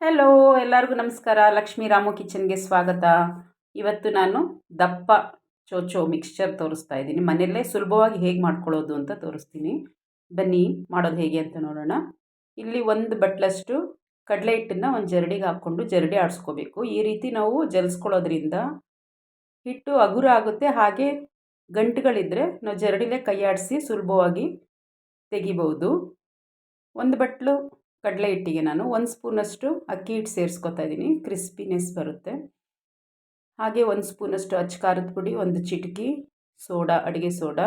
Hello ಎಲ್ಲರಿಗೂ ನಮಸ್ಕಾರ. ಲಕ್ಷ್ಮೀ ರಾಮು ಕಿಚನ್ಗೆ ಸ್ವಾಗತ. ಇವತ್ತು ನಾನು ದಪ್ಪ ಚೋಚೋ ಮಿಕ್ಸ್ಚರ್ ತೋರಿಸ್ತಾ ಇದ್ದೀನಿ. ಮನೆಯಲ್ಲೇ ಸುಲಭವಾಗಿ ಹೇಗೆ ಮಾಡ್ಕೊಳ್ಳೋದು ಅಂತ ತೋರಿಸ್ತೀನಿ. ಬನ್ನಿ, ಮಾಡೋದು ಹೇಗೆ ಅಂತ ನೋಡೋಣ. ಇಲ್ಲಿ ಒಂದು ಬಟ್ಲಷ್ಟು ಕಡಲೆ ಹಿಟ್ಟನ್ನು ಒಂದು ಜರಡಿಗೆ ಹಾಕ್ಕೊಂಡು ಜರಡಿ ಆಡಿಸ್ಕೋಬೇಕು. ಈ ರೀತಿ ನಾವು ಜಲ್ಸ್ಕೊಳ್ಳೋದ್ರಿಂದ ಹಿಟ್ಟು ಹಗುರ ಆಗುತ್ತೆ. ಹಾಗೆ ಗಂಟುಗಳಿದ್ದರೆ ನಾವು ಜರಡಿಲೇ ಕೈ ಆಡಿಸಿ ಸುಲಭವಾಗಿ ತೆಗಿಬೋದು ಒಂದು ಬಟ್ಲು ಕಡಲೆ ಹಿಟ್ಟಿಗೆ ನಾನು ಒಂದು ಸ್ಪೂನಷ್ಟು ಅಕ್ಕಿ ಹಿಟ್ಟು ಸೇರಿಸ್ಕೊತಾ ಇದ್ದೀನಿ ಕ್ರಿಸ್ಪಿನೆಸ್ ಬರುತ್ತೆ. ಹಾಗೆ ಒಂದು ಸ್ಪೂನಷ್ಟು ಅಚ್ಚ ಖಾರದ ಪುಡಿ, ಒಂದು ಚಿಟಕಿ ಸೋಡಾ, ಅಡುಗೆ ಸೋಡಾ,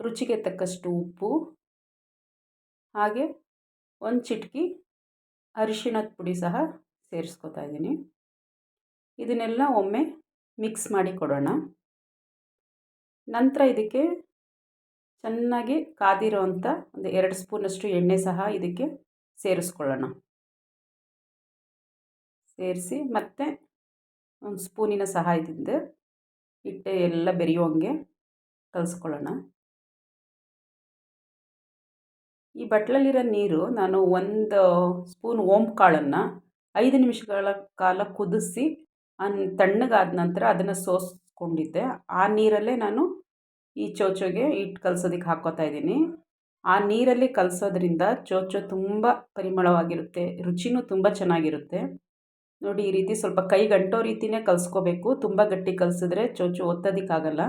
ರುಚಿಗೆ ತಕ್ಕಷ್ಟು ಉಪ್ಪು, ಹಾಗೆ ಒಂದು ಚಿಟಕಿ ಅರಿಶಿಣದ ಪುಡಿ ಸಹ ಸೇರಿಸ್ಕೊತಾ ಇದ್ದೀನಿ ಇದನ್ನೆಲ್ಲ ಒಮ್ಮೆ ಮಿಕ್ಸ್ ಮಾಡಿ ಕೊಡೋಣ. ನಂತರ ಇದಕ್ಕೆ ಚೆನ್ನಾಗಿ ಕಾದಿರೋ ಅಂಥ ಒಂದು ಎರಡು ಸ್ಪೂನಷ್ಟು ಎಣ್ಣೆ ಸಹ ಇದಕ್ಕೆ ಸೇರಿಸ್ಕೊಳ್ಳೋಣ. ಸೇರಿಸಿ ಮತ್ತೆ ಒಂದು ಸ್ಪೂನಿನ ಸಹಾಯದಿಂದ ಹಿಟ್ಟೆ ಎಲ್ಲ ಬೆರೆಯುವಂಗೆ ಕಲಿಸ್ಕೊಳ್ಳೋಣ. ಈ ಬಟ್ಲಲ್ಲಿರೋ ನೀರು ನಾನು ಒಂದು ಸ್ಪೂನ್ ಓಮ್ ಕಾಳನ್ನು ಐದು ನಿಮಿಷಗಳ ಕಾಲ ಕುದಿಸಿ, ಅನ್ ತಣ್ಣಗಾದ ನಂತರ ಅದನ್ನು ಸೋಸ್ಕೊಂಡಿದ್ದೆ. ಆ ನೀರಲ್ಲೇ ನಾನು ಈ ಚೋಚೋಗೆ ಹಿಟ್ಟು ಕಲಸೋದಕ್ಕೆ ಹಾಕೋತಾ ಇದ್ದೀನಿ. ಆ ನೀರಲ್ಲಿ ಕಲಸೋದ್ರಿಂದ ಚೋಚೋ ತುಂಬ ಪರಿಮಳವಾಗಿರುತ್ತೆ, ರುಚಿನೂ ತುಂಬ ಚೆನ್ನಾಗಿರುತ್ತೆ. ನೋಡಿ, ಈ ರೀತಿ ಸ್ವಲ್ಪ ಕೈ ಗಂಟೋ ರೀತಿಯೇ ಕಲಿಸ್ಕೋಬೇಕು. ತುಂಬ ಗಟ್ಟಿ ಕಲಸಿದ್ರೆ ಚೋಚು ಒತ್ತೋದಕ್ಕಾಗಲ್ಲ.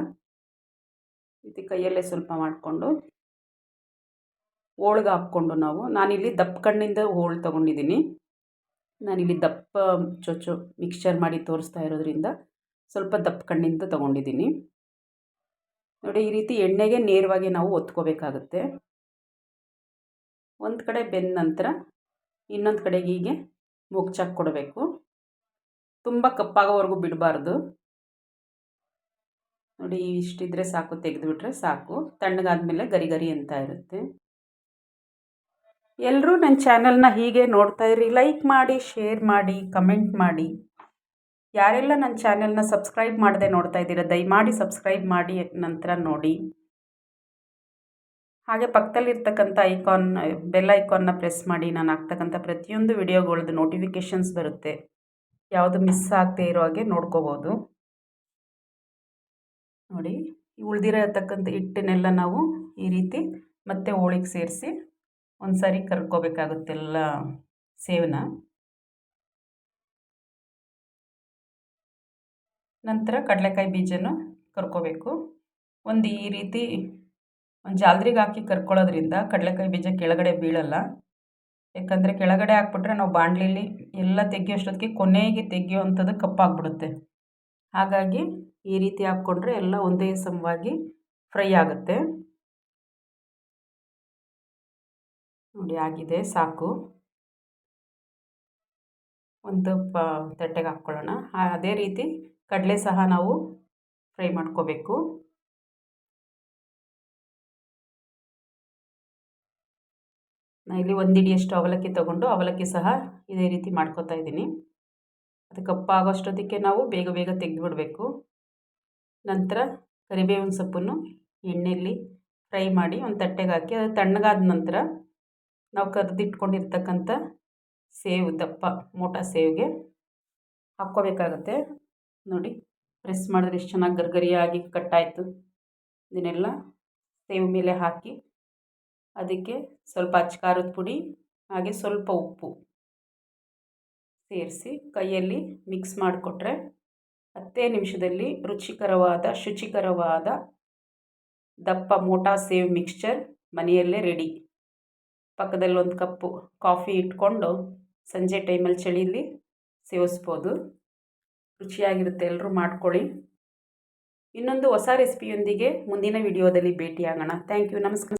ರೀತಿ ಕೈಯಲ್ಲೇ ಸ್ವಲ್ಪ ಮಾಡಿಕೊಂಡು ಹೋಳ್ಗೆ ಹಾಕ್ಕೊಂಡು ನಾವು, ನಾನಿಲ್ಲಿ ದಪ್ಪ ಕಣ್ಣಿಂದ ಹೋಳು ತೊಗೊಂಡಿದ್ದೀನಿ. ನಾನಿಲ್ಲಿ ದಪ್ಪ ಚೋಚು ಮಿಕ್ಸ್ಚರ್ ಮಾಡಿ ತೋರಿಸ್ತಾ ಇರೋದ್ರಿಂದ ಸ್ವಲ್ಪ ದಪ್ಪ ಕಣ್ಣಿಂದ ತೊಗೊಂಡಿದ್ದೀನಿ. ನೋಡಿ, ಈ ರೀತಿ ಎಣ್ಣೆಗೆ ನೇರವಾಗಿ ನಾವು ಒತ್ಕೋಬೇಕಾಗುತ್ತೆ. ಒಂದು ಕಡೆ ಬೆಂದ ನಂತರ ಇನ್ನೊಂದು ಕಡೆಗೆ ಹೀಗೆ ಮುಗ್ಚಾಕ್ ಕೊಡಬೇಕು. ತುಂಬ ಕಪ್ಪಾಗೋವರೆಗೂ ಬಿಡಬಾರ್ದು. ನೋಡಿ, ಇಷ್ಟಿದ್ರೆ ಸಾಕು, ತೆಗೆದುಬಿಟ್ರೆ ಸಾಕು. ತಣ್ಣಗಾದ್ಮೇಲೆ ಗರಿ ಗರಿ ಅಂತ ಇರುತ್ತೆ. ಎಲ್ಲರೂ ನನ್ನ ಚಾನಲ್ನ ಹೀಗೆ ನೋಡ್ತಾ ಇರಿ. ಲೈಕ್ ಮಾಡಿ, ಶೇರ್ ಮಾಡಿ, ಕಮೆಂಟ್ ಮಾಡಿ. ಯಾರೆಲ್ಲ ನನ್ನ ಚಾನೆಲ್ನ ಸಬ್ಸ್ಕ್ರೈಬ್ ಮಾಡದೆ ನೋಡ್ತಾ ಇದ್ದೀರಾ, ದಯಮಾಡಿ ಸಬ್ಸ್ಕ್ರೈಬ್ ಮಾಡಿ ನಂತರ ನೋಡಿ. ಹಾಗೆ ಪಕ್ಕದಲ್ಲಿರ್ತಕ್ಕಂಥ ಐಕಾನ್, ಬೆಲ್ ಐಕಾನ್ನ ಪ್ರೆಸ್ ಮಾಡಿ, ನಾನು ಹಾಕ್ತಕ್ಕಂಥ ಪ್ರತಿಯೊಂದು ವಿಡಿಯೋಗಳದ್ದು ನೋಟಿಫಿಕೇಷನ್ಸ್ ಬರುತ್ತೆ. ಯಾವುದು ಮಿಸ್ ಆಗದೆ ಇರೋ ಹಾಗೆ ನೋಡ್ಕೋಬೋದು. ನೋಡಿ ಉಳಿದಿರತಕ್ಕಂಥ ಹಿಟ್ಟನ್ನೆಲ್ಲ ನಾವು ಈ ರೀತಿ ಮತ್ತೆ ಹೋಳಿಗೆ ಸೇರಿಸಿ ಒಂದು ಸಾರಿ ಕರ್ಕೋಬೇಕಾಗುತ್ತೆಲ್ಲ ಸೇವನ್ನ. ನಂತರ ಕಡಲೆಕಾಯಿ ಬೀಜನ ಕರ್ಕೋಬೇಕು. ಒಂದು ಈ ರೀತಿ ಒಂದು ಜಾಲ್ರಿಗೆ ಹಾಕಿ ಕರ್ಕೊಳ್ಳೋದ್ರಿಂದ ಕಡಲೆಕಾಯಿ ಬೀಜ ಕೆಳಗಡೆ ಬೀಳಲ್ಲ. ಯಾಕಂದರೆ ಕೆಳಗಡೆ ಹಾಕ್ಬಿಟ್ರೆ ನಾವು ಬಾಣಲಿಲಿ ಎಲ್ಲ ತೆಗಿಯೋಷ್ಟೊತ್ತಿಗೆ ಕೊನೆಗೆ ತೆಗಿಯೋವಂಥದ್ದು ಕಪ್ಪಾಗ್ಬಿಡುತ್ತೆ. ಹಾಗಾಗಿ ಈ ರೀತಿ ಹಾಕ್ಕೊಂಡ್ರೆ ಎಲ್ಲ ಒಂದೇ ಸಮವಾಗಿ ಫ್ರೈ ಆಗುತ್ತೆ. ನೋಡಿ ಆಗಿದೆ, ಸಾಕು. ಒಂದು ಪ ತಟ್ಟೆಗೆ ಹಾಕ್ಕೊಳ್ಳೋಣ. ಅದೇ ರೀತಿ ಕಡಲೆ ಸಹ ನಾವು ಫ್ರೈ ಮಾಡ್ಕೋಬೇಕು. ಇಲ್ಲಿ ಒಂದಿಡಿಯಷ್ಟು ಅವಲಕ್ಕಿ ತಗೊಂಡು ಅವಲಕ್ಕಿ ಸಹ ಇದೇ ರೀತಿ ಮಾಡ್ಕೋತಾ ಇದ್ದೀನಿ. ಅದು ಕಪ್ಪಾಗೋಷ್ಟೊತ್ತಿಗೆ ನಾವು ಬೇಗ ಬೇಗ ತೆಗೆದುಬಿಡಬೇಕು. ನಂತರ ಕರಿಬೇವಿನ ಸೊಪ್ಪನ್ನು ಎಣ್ಣೆಯಲ್ಲಿ ಫ್ರೈ ಮಾಡಿ ಒಂದು ತಟ್ಟೆಗೆ ಹಾಕಿ ಅದು ತಣ್ಣಗಾದ ನಂತರ ನಾವು ಕರೆದಿಟ್ಕೊಂಡಿರ್ತಕ್ಕಂಥ ಸೇವು ದಪ್ಪ, ಮೋಟಾ ಸೇವಿಗೆ ಹಾಕ್ಕೋಬೇಕಾಗತ್ತೆ. ನೋಡಿ ಪ್ರೆಸ್ ಮಾಡಿದ್ರೆ ಎಷ್ಟು ಚೆನ್ನಾಗಿ ಗರ್ಗರಿಯಾಗಿ ಕಟ್ಟಾಯಿತು. ಇದನ್ನೆಲ್ಲ ಸೇವ್ ಮೇಲೆ ಹಾಕಿ, ಅದಕ್ಕೆ ಸ್ವಲ್ಪ ಅಚ್ಚಕಾರದ ಪುಡಿ, ಹಾಗೆ ಸ್ವಲ್ಪ ಉಪ್ಪು ಸೇರಿಸಿ ಕೈಯಲ್ಲಿ ಮಿಕ್ಸ್ ಮಾಡಿಕೊಟ್ರೆ ಹತ್ತೇ ನಿಮಿಷದಲ್ಲಿ ರುಚಿಕರವಾದ, ಶುಚಿಕರವಾದ ದಪ್ಪ ಮೋಟಾ ಸೇವ್ ಮಿಕ್ಸ್ಚರ್ ಮನೆಯಲ್ಲೇ ರೆಡಿ ಪಕ್ಕದಲ್ಲಿ ಒಂದು ಕಪ್ಪು ಕಾಫಿ ಇಟ್ಕೊಂಡು ಸಂಜೆ ಟೈಮಲ್ಲಿ ಚಳಿಯಲ್ಲಿ ಸೇವಿಸ್ಬೋದು. ರುಚಿಯಾಗಿರುತ್ತೆ ಎಲ್ಲರೂ ಮಾಡ್ಕೊಳ್ಳಿ. ಇನ್ನೊಂದು ಹೊಸ ರೆಸಿಪಿಯೊಂದಿಗೆ ಮುಂದಿನ ವಿಡಿಯೋದಲ್ಲಿ ಭೇಟಿಯಾಗೋಣ. ಥ್ಯಾಂಕ್ ಯು ನಮಸ್ಕಾರ.